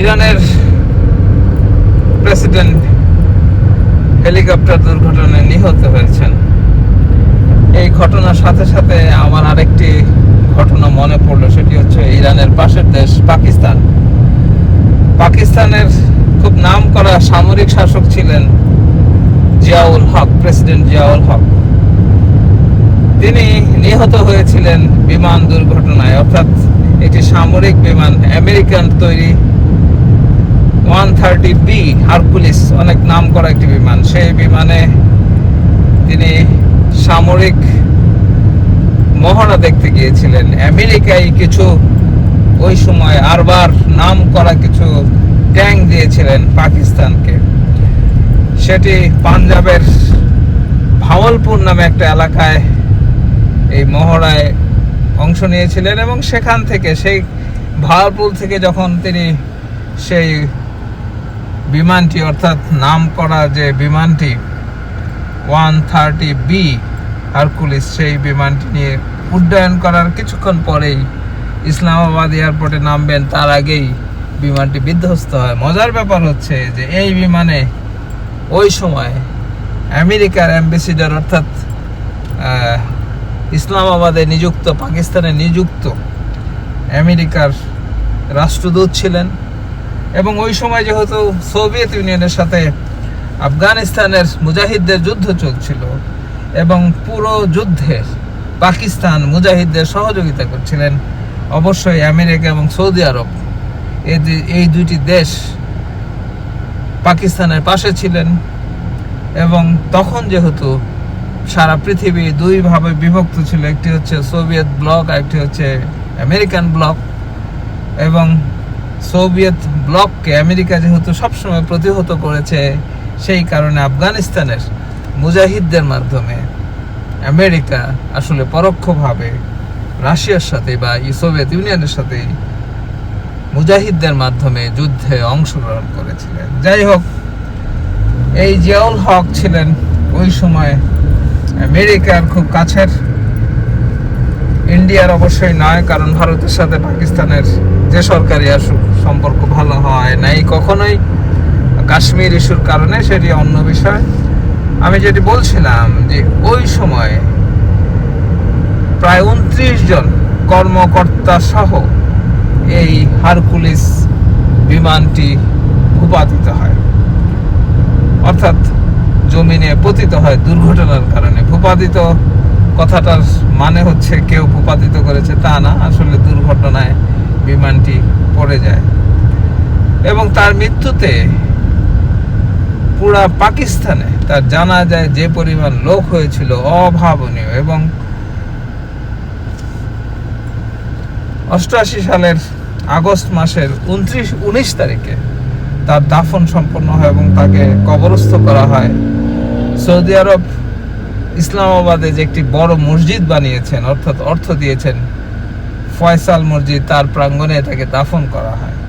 ইরানের president helicopter দুর্ঘটনায় নিহত হয়েছেন। এই ঘটনার সাথে সাথে আমার আরেকটি ঘটনা মনে পড়ল, সেটি হচ্ছে ইরানের পাশের দেশ পাকিস্তান। পাকিস্তানের খুব নাম করা সামরিক শাসক ছিলেন জিয়াউল হক, প্রেসিডেন্ট জিয়াউল হক। তিনি নিহত হয়েছিলেন বিমান দুর্ঘটনায়, অর্থাৎ একটি সামরিক বিমান, আমেরিকান তৈরি ওয়ান থার্টি বি হারকুলিস অনেক নাম করা একটি বিমান। সেই বিমানে তিনি সামরিক মহড়া দেখতে গিয়েছিলেন। আমেরিকায় কিছু ওই সময় আরবার নাম করা কিছু ট্যাঙ্ক দিয়েছিলেন পাকিস্তানকে। সেটি পাঞ্জাবের ভাওয়ালপুর নামে একটা এলাকায় এই মহড়ায় অংশ নিয়েছিলেন এবং সেখান থেকে সেই ভাওয়ালপুর থেকে যখন তিনি সেই বিমানটি, অর্থাৎ নাম করা যে বিমানটি, ওয়ান থার্টি বি হারকুলিস, সেই বিমানটি নিয়ে উড্ডয়ন করার কিছুক্ষণ পরেই ইসলামাবাদ এয়ারপোর্টে নামবেন। তার আগেই বিমানটি বিধ্বস্ত হয়। মজার ব্যাপার হচ্ছে যে এই বিমানে ওই সময় আমেরিকার অ্যাম্বাসিডার, অর্থাৎ ইসলামাবাদে নিযুক্ত, পাকিস্তানে নিযুক্ত আমেরিকার রাষ্ট্রদূত ছিলেন। এবং ওই সময় যেহেতু সোভিয়েত ইউনিয়নের সাথে আফগানিস্তানের মুজাহিদদের যুদ্ধ চলছিল এবং পুরো যুদ্ধে পাকিস্তান মুজাহিদদের সহযোগিতা করছিলেন, অবশ্যই আমেরিকা এবং সৌদি আরব। এই দুই- এই দুইটি দেশ পাকিস্তানের পাশে ছিলেন এবং তখন যেহেতু সারা পৃথিবী দুই ভাবে বিভক্ত ছিল, একটি হচ্ছে সোভিয়েত ব্লক আর একটি হচ্ছে আমেরিকান ব্লক এবং সোভিয়েত ব্লককে আমেরিকা যেহেতু সবসময় প্রতিহত করেছে, সেই কারণে আফগানিস্তানের মুজাহিদদের মাধ্যমে আমেরিকা আসলে পরোক্ষভাবে রাশিয়ার সাথে বা সোভিয়েত ইউনিয়নের সাথে মুজাহিদদের মাধ্যমে যুদ্ধে অংশগ্রহণ করেছিলেন। যাই হোক, এই জিয়াউল হক ছিলেন ওই সময় আমেরিকার খুব কাছের, ইন্ডিয়ার অবশ্যই নয় কারণ ভারতের সাথে পাকিস্তানের যে সরকারি আসুক সম্পর্ক ভালো হয় নাই কখনোই, কাশ্মীর ইস্যুর কারণে সেটি অন্য বিষয়। আমি যেটি বলছিলাম যে ওই সময়ে প্রায় উনত্রিশ জন কর্মকর্তা সহ এই হারকুলিস বিমানটি ভূপাতিত হয়। অর্থাৎ জমিনে পতিত হয় দুর্ঘটনার কারণে। ভূপাতিত কথাটার মানে হচ্ছে কেউ ভূপাতিত করেছে তা না, আসলে দুর্ঘটনায় বিমানটি পড়ে যায়। এবং তার মৃত্যুতে পুরা পাকিস্তানে তার জানা যায় যে পরিমাণ লোক হয়েছিল অভাবনীয় এবং অষ্টআশি সালের আগস্ট মাসের উনত্রিশ, উনিশ তারিখে তার দাফন সম্পন্ন হয় এবং তাকে কবরস্থ করা হয়। সৌদি আরব ইসলামাবাদে যে একটি বড় মসজিদ বানিয়েছেন, অর্থাৎ অর্থ দিয়েছেন ফয়সাল মসজিদ তার প্রাঙ্গণে তাকে দাফন করা হয়।